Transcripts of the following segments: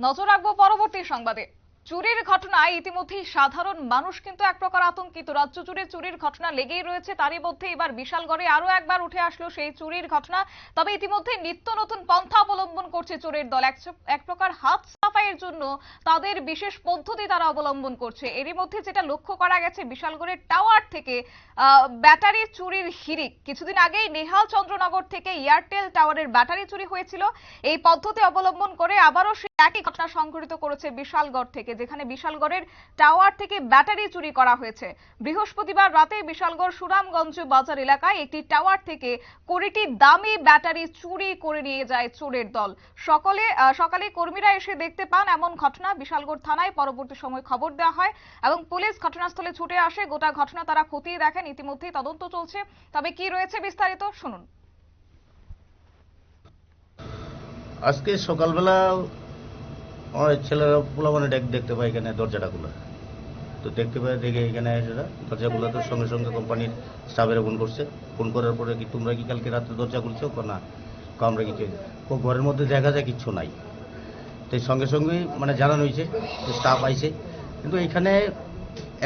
নজর রাখব পরবর্তী সংবাদে। চুরির ঘটনায় ইতিমধ্যেই সাধারণ মানুষ কিন্তু এক প্রকার আতঙ্কিত। রাজ্য জুড়ে চুরির ঘটনা লেগেই রয়েছে, তারই মধ্যে এবার বিশালগড়ে আরও একবার উঠে আসলো সেই চুরির ঘটনা। তবে ইতিমধ্যে নিত্য নতুন পন্থা অবলম্বন করছে চোরের দল। এক- প্রকার হাত সাফাইয়ের জন্য তাদের বিশেষ পদ্ধতি তারা অবলম্বন করছে। এরই মধ্যে যেটা লক্ষ্য করা গেছে বিশালগড়ের টাওয়ার থেকে ব্যাটারি চুরির হিরিক কিছুদিন আগেই নেহাল চন্দ্রনগর থেকে এয়ারটেল টাওয়ারের ব্যাটারি চুরি হয়েছিল। এই পদ্ধতি অবলম্বন করে আবারও একই ঘটনা সংঘটিত করেছে বিশালগড় থেকে, যেখানে বিশালগড়ের টাওয়ার থেকে ব্যাটারি চুরি করা হয়েছে। বৃহস্পতিবার রাতে বিশালগড় সুরামগঞ্জ বাজার এলাকায় একটি টাওয়ার থেকে কুড়িটি দামি ব্যাটারি চুরি করে নিয়ে যায় চোরের দল। সকলে সকালে কর্মীরা এসে দেখতে পান এমন ঘটনা। বিশালগড় থানায় পরবর্তী সময় খবর দেওয়া হয় এবং পুলিশ ঘটনাস্থলে ছুটে আসে। গোটা ঘটনা তারা খতিয়ে দেখেন। ইতিমধ্যেই তদন্ত চলছে। তবে কি রয়েছে বিস্তারিত শুনুন। আজকে সকালবেলা আমার ছেলেরা পোলা মানে ডেক দেখতে পাই এখানে দরজাটা খোলা তো দেখতে পাই দেখে এখানে এসে দরজা খোলা তো সঙ্গে সঙ্গে কোম্পানির স্টাফেরা ফোন করছে। ফোন করার পরে কি তোমরা কি কালকে রাত্রে দরজা খুলছো? কো না কো আমরা কিছু ঘরের মধ্যে দেখা যায় কিচ্ছু নাই। তো সঙ্গে সঙ্গেই মানে জানানো হয়েছে স্টাফ আইছে। কিন্তু এখানে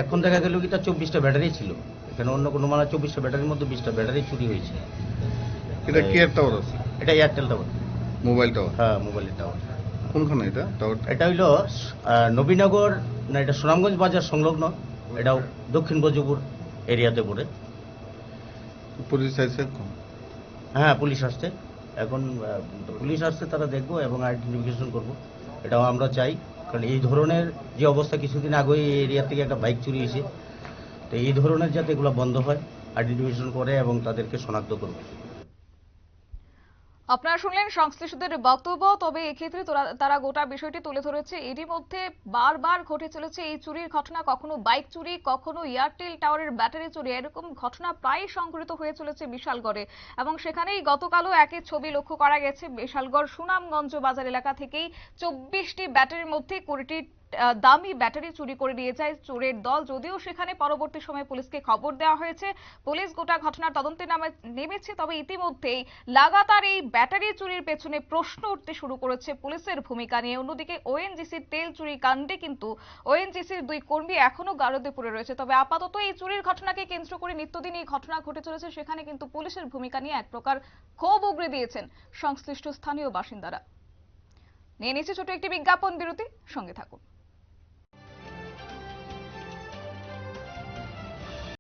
এখন দেখা গেল কি তার চব্বিশটা ব্যাটারি ছিল। এখানে অন্য কোনো মানে চব্বিশটা ব্যাটারির মধ্যে বিশটা ব্যাটারি চুরি হয়েছে। এটা কেয়ার টাওয়ার আছে? এটা এয়ারটেল টাওয়ার মোবাইল টাওয়ার হ্যাঁ মোবাইলের টাওয়ার কোনখানে এটা? এটা হইল নবীনগর না এটা সুনামগঞ্জ বাজার সংলগ্ন। এটাও দক্ষিণ বজপুর এরিয়াতে পড়ে। পুলিশ আসছে হ্যাঁ পুলিশ আসছে। এখন পুলিশ আসছে তারা দেখব এবং আইডেন্টিফিকেশন করব। এটাও আমরা চাই কারণ এই ধরনের যে অবস্থা কিছুদিন আগে এই এরিয়া থেকে একটা বাইক চুরি হয়েছে তো এই ধরনের যাতে এগুলো বন্ধ হয় আইডেন্টিফিকেশন করে এবং তাদেরকে শনাক্ত করবে। আপনারা শুনলেন সংশ্লিষ্টদের বক্তব্য, তবে এক্ষেত্রে তোরা- গোটা বিষয়টি তুলে ধরেছে। এরই মধ্যে বারবার ঘটে চলেছে এই চুরির ঘটনা, কখনো বাইক চুরি, কখনো এয়ারটেল টাওয়ারের ব্যাটারি চুরি, এরকম ঘটনা প্রায় সংঘটিত হয়ে চলেছে বিশালগড়ে। এবং সেখানেই গতকালও একই ছবি লক্ষ্য করা গেছে বিশালগড় সুনামগঞ্জ বাজার এলাকা থেকেই চব্বিশটি ব্যাটারির মধ্যে কুড়িটি দামি ব্যাটারি চুরি করে নিয়ে যায় চোরের দল। যদিও সেখানে পরবর্তী সময়ে পুলিশকে খবর দেওয়া হয়েছে, পুলিশ গোটা ঘটনার তদন্তে নামে- নেমেছে, তবে ইতিমধ্যেই লাগাতার এই ব্যাটারি চুরির পেছনে প্রশ্ন উঠতে শুরু করেছে পুলিশের ভূমিকা নিয়ে। অন্যদিকে ওএনজিসির তেল চুরি কাণ্ডে কিন্তু ওএনজিসির দুই কর্মী এখনও গারদে পড়ে রয়েছে। তবে আপাতত এই চুরির ঘটনাকে কেন্দ্র করে নিত্যদিন এই ঘটনা ঘটে চলেছে। সেখানে কিন্তু পুলিশের ভূমিকা নিয়ে এক প্রকার ক্ষোভ উগরে দিয়েছেন সংশ্লিষ্ট স্থানীয় বাসিন্দারা। নিয়ে নিচ্ছে ছোট একটি বিজ্ঞাপন বিরতি। সঙ্গে থাকুন।